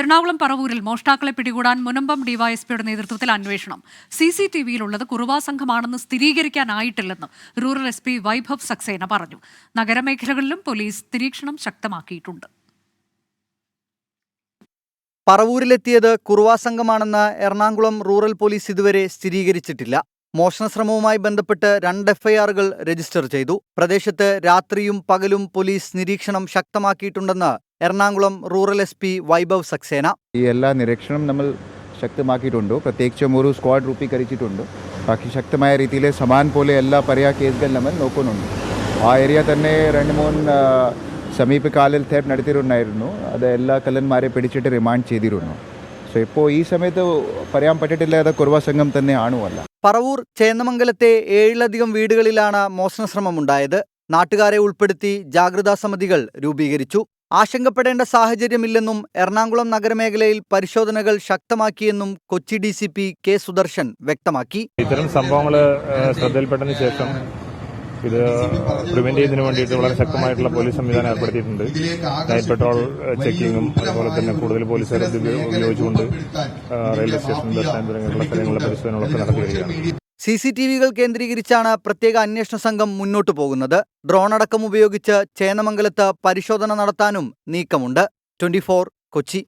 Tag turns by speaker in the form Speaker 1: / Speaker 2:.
Speaker 1: എറണാകുളം പറവൂരിൽ മോഷ്ടാക്കളെ പിടികൂടാൻ മുനമ്പം ഡിവൈഎസ്പിയുടെ നേതൃത്വത്തിൽ അന്വേഷണം. സി സി ടി വിയിലുള്ളത് കുറുവാ സംഘമാണെന്ന് സ്ഥിരീകരിക്കാനായിട്ടില്ലെന്ന് rural S P Vaibhav Saxena പറഞ്ഞു. നഗരമേഖലകളിലും പോലീസ് നിരീക്ഷണം ശക്തമാക്കിയിട്ടുണ്ട്.
Speaker 2: പറവൂരിലെത്തിയത് കുറുവാ സംഘമാണെന്ന് എറണാകുളം റൂറൽ പോലീസ് ഇതുവരെ സ്ഥിരീകരിച്ചിട്ടില്ല. മോഷണശ്രമവുമായി ബന്ധപ്പെട്ട് രണ്ട് എഫ്ഐആറുകൾ രജിസ്റ്റർ ചെയ്തു. പ്രദേശത്ത് രാത്രിയും പകലും പോലീസ് നിരീക്ഷണം ശക്തമാക്കിയിട്ടുണ്ടെന്ന് Ernakulam rural S P Vaibhav Saxena.
Speaker 3: ഈ എല്ലാ നിരീക്ഷണം നമ്മൾ ശക്തമാക്കിയിട്ടുണ്ട്. പ്രത്യേകിച്ചും ഒരു സ്ക്വാഡ് രൂപീകരിച്ചിട്ടുണ്ട്. ബാക്കി ശക്തമായ രീതിയിൽ സമാൻ പോലെ എല്ലാ പര്യാ കേസുകൾ നമ്മൾ നോക്കുന്നുണ്ട്. ആ ഏരിയ തന്നെ രണ്ട് മൂന്ന് സമീപകാലിൽ തേപ്പ് നടത്തിയിട്ടുണ്ടായിരുന്നു അത് എല്ലാ കല്ലന്മാരെ പിടിച്ചിട്ട് റിമാൻഡ് ചെയ്തിരുന്നു. സോ ഇപ്പോൾ ഈ സമയത്ത് പറയാൻ പറ്റിയിട്ടില്ല അത് കുറുവ സംഘം തന്നെ ആണോ അല്ല.
Speaker 2: പറവൂർ ചേന്നമംഗലത്തെ ഏഴിലധികം വീടുകളിലാണ് മോഷണശ്രമമുണ്ടായത്. നാട്ടുകാരെ ഉൾപ്പെടുത്തി ജാഗ്രതാ സമിതികൾ രൂപീകരിച്ചു. ആശങ്കപ്പെടേണ്ട സാഹചര്യമില്ലെന്നും എറണാകുളം നഗരമേഖലയിൽ പരിശോധനകൾ ശക്തമാക്കിയെന്നും Kochi D C P K Sudarshan വ്യക്തമാക്കി.
Speaker 4: ഇത്തരം സംഭവങ്ങൾ ശ്രദ്ധയിൽപ്പെട്ടതിന് ശേഷം ഇത് പ്രിവെന്റ് ചെയ്യുന്നതിന് വേണ്ടിയിട്ട് വളരെ ശക്തമായിട്ടുള്ള പോലീസ് സംവിധാനം ഏർപ്പെടുത്തിയിട്ടുണ്ട്. നൈറ്റ് പെട്രോൾ ചെക്കിങ്ങും അതുപോലെ തന്നെ കൂടുതൽ പോലീസുകാരെ ഉപയോ- ഉപയോഗിച്ചുകൊണ്ട് റെയിൽവേ സ്റ്റേഷൻ ബസ് സ്റ്റാൻഡ് തുടങ്ങിയുള്ള സ്ഥലങ്ങളിലെ പരിശോധനകളൊക്കെ നടത്തി വരികയാണ്.
Speaker 2: സി സി ടി വികൾ കേന്ദ്രീകരിച്ചാണ് പ്രത്യേക അന്വേഷണ സംഘം മുന്നോട്ടു പോകുന്നത്. ഡ്രോൺ അടക്കം ഉപയോഗിച്ച് ചേന്നമംഗലത്ത് പരിശോധന നടത്താനും നീക്കമുണ്ട്. ട്വന്റി കൊച്ചി.